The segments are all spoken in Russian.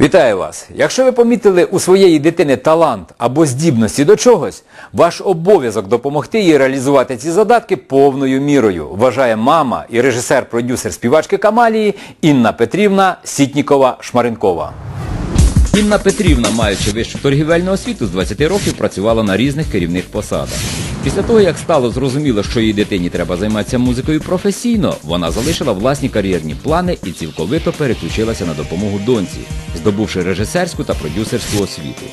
Вітаю вас! Якщо ви помітили у своєї дитини талант або здібності до чогось, ваш обов'язок допомогти їй реалізувати ці задатки повною мірою, вважає мама і режисер-продюсер співачки Камалії Інна Петрівна Сітнікова-Шмаринкова. Інна Петрівна, маючи вищу торгівельну освіту, з 20 років працювала на різних керівних посадах. Після того, як стало зрозуміло, що її дитині треба займатися музикою професійно, вона залишила власні кар'єрні плани і цілковито переключилася на допомогу доньці, здобувши режисерську та продюсерську освіту.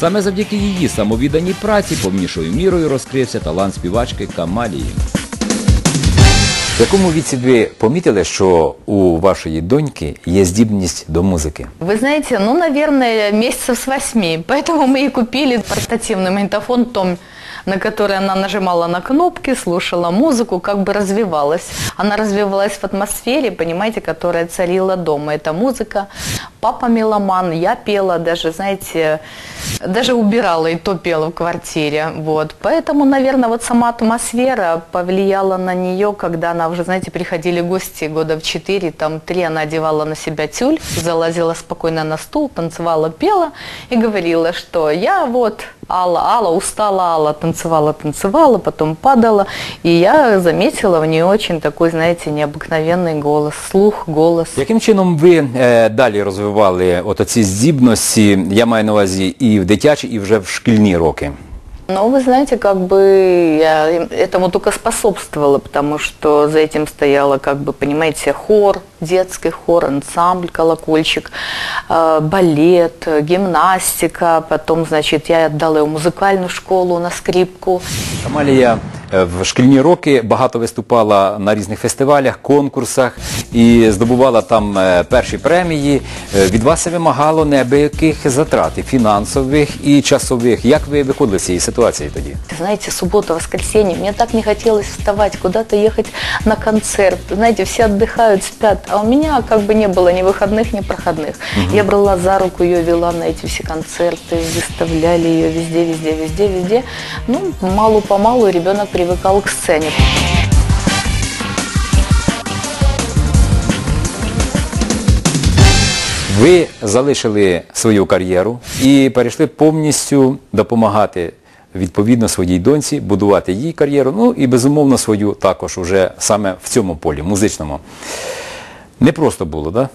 Саме завдяки її самовідданій праці повнішою мірою розкрився талант співачки Камалії. В якому віці ви помітили, що у вашої доньки є здібність до музики? Вы знаете, ну, наверное, месяцев с восьми. Поэтому мы и купили портативный магнитофон, том, на который она нажимала на кнопки, слушала музыку, как бы развивалась. Она развивалась в атмосфере, понимаете, которая царила дома. Это музыка, папа меломан, я пела даже, знаете, даже убирала и то пела в квартире. Вот. Поэтому, наверное, вот сама атмосфера повлияла на нее, когда она уже, знаете, приходили гости года в четыре, там три, она одевала на себя тюль, залазила спокойно на стул, танцевала, пела и говорила, что я вот Алла, Алла, устала Алла, танцевала, танцевала, потом падала. И я заметила в нее очень такой, знаете, необыкновенный голос, слух, голос. Яким чином ви е, далі розвивали от оці здібності, я маю на увазі і в дитячі, і вже в шкільні роки? Но вы знаете, как бы я этому только способствовала, потому что за этим стояла, как бы, понимаете, хор, детский хор, ансамбль, колокольчик, э, балет, гимнастика, потом, значит, я отдала ее музыкальную школу на скрипку. Камалія е, в шкільні роки багато виступала на різних фестивалях, конкурсах і здобувала там е, перші премії. Е, Від вас це вимагало неабияких затрат і фінансових і часових. Як ви виходили з цієї ситуації тоді? Знаете, суббота, воскресенье, мне так не хотелось вставать, куда-то ехать на концерт. Знаете, все отдыхают, спят, а у меня как бы не было ни выходных, ни проходных. Я брала за руку ее, вела на эти все концерты, выставляли ее везде, везде, везде, везде. Ну, малу-помалу ребенок привыкал к сцене. Ви залишили свою кар'єру і перейшли повністю допомагати відповідно своїй доньці, будувати її кар'єру, ну і безумовно свою також уже саме в цьому полі, музичному. Не просто було, так? Да?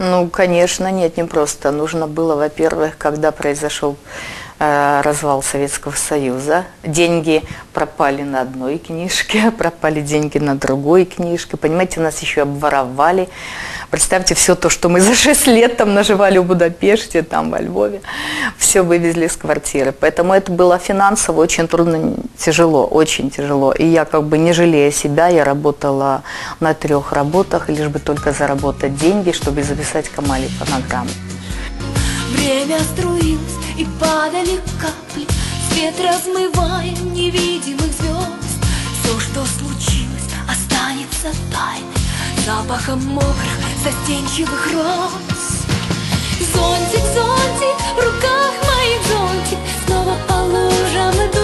Ну, конечно, нет, не просто. Нужно было, во-первых, когда произошел э, развал Советского Союза, деньги пропали на одной книжке, пропали деньги на другой книжке. Понимаете, нас еще обворовали. Представьте, все то, что мы за 6 лет там наживали в Будапеште, там во Львове, все вывезли из квартиры. Поэтому это было финансово очень трудно, тяжело, очень тяжело. И я как бы не жалея себя, я работала на трех работах, лишь бы только заработать деньги, чтобы записать Камали фонограмму. Время струилось и падали капли Свет размывая невидимых звезд Все, что случилось, останется тайной Запахом мокрых, застенчивых роз Зонтик, зонтик, в руках моих зонтик Снова по лужам иду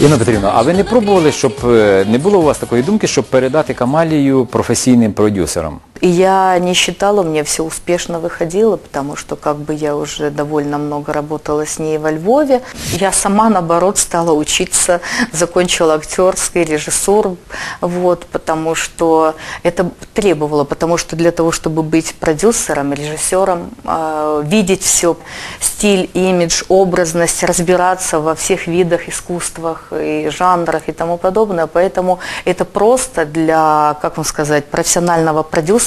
Інна Петрівна, а ви не пробували, щоб е, не було у вас такої думки, щоб передати Камалію професійним продюсерам? И я не считала, меня все успешно выходило, потому что как бы я уже довольно много работала с ней во Львове. Я сама, наоборот, стала учиться, закончила актерский режиссур, вот, потому что это требовало, потому что для того, чтобы быть продюсером, режиссером, э, видеть все, стиль, имидж, образность, разбираться во всех видах, искусствах и жанрах и тому подобное, поэтому это просто для, как вам сказать, профессионального продюсера,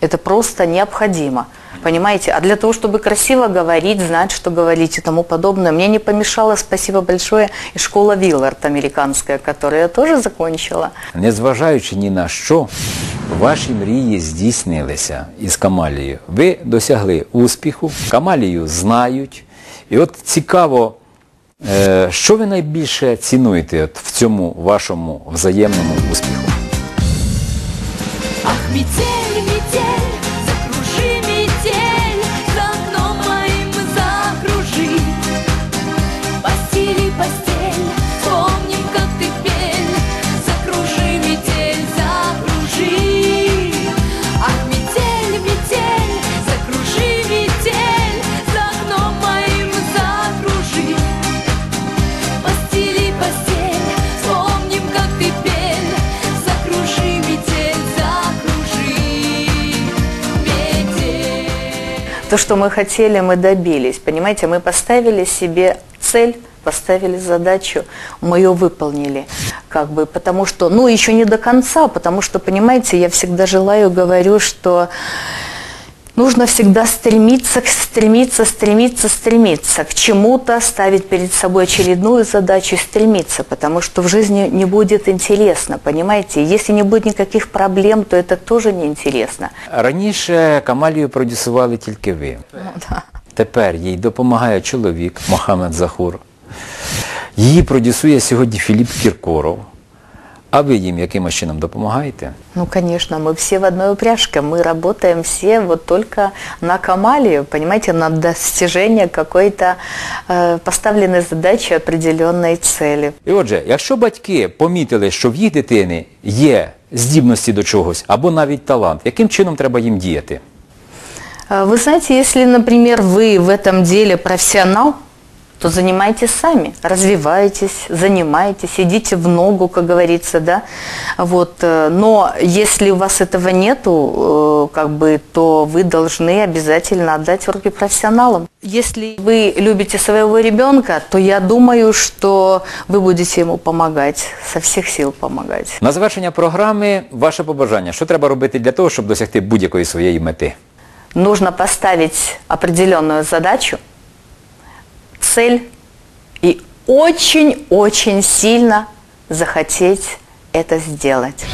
это просто необходимо. Понимаете? А для того, чтобы красиво говорить, знать, что говорить и тому подобное, мне не помешало, спасибо большое, и школа Виллард американская, которую я тоже закончила. Незважаючи ні на що, ваші мрії здійснилися із Камалією. Ви досягли успіху, Камалію знають. І от цікаво, е, що ви найбільше цінуєте от в цьому вашому взаємному успіху? То, что мы хотели, мы добились. Понимаете, мы поставили себе цель, поставили задачу, мы ее выполнили. Как бы, потому что, ну, еще не до конца, потому что, понимаете, я всегда желаю, говорю, что нужно всегда стремиться, стремиться, стремиться, стремиться к чему-то, ставить перед собой очередную задачу и стремиться, потому что в жизни не будет интересно, понимаете? Если не будет никаких проблем, то это тоже неинтересно. Раніше Камалію продюсували тільки ви. Тепер їй допомагає чоловік Мохамед Захур. Її продюсує сьогодні Філіп Кіркоров. А ви їм якимось чином допомагаєте? Ну, конечно, мы все в одной упряжке, мы работаем все вот только на Камалию, понимаете, на достижение какой-то э, поставленной задачи, определенной цели. І отже, якщо батьки помітили, що в їх дитини є здібності до чогось або навіть талант, яким чином треба їм діяти? Э, Вы знаете, если, например, вы в этом деле профессионал, то занимайтесь сами, развивайтесь, занимайтесь, идите в ногу, как говорится, да. Вот. э, Но если у вас этого нету, э, как бы, то вы должны обязательно отдать в руки профессионалам. Если вы любите своего ребенка, то я думаю, что вы будете ему помогать, со всех сил помогать. На завершення програми ваше побажання. Що треба робити для того, щоб досягти будь-якої своєї мети? нужно поставить определенную задачу, цель и очень-очень сильно захотеть это сделать.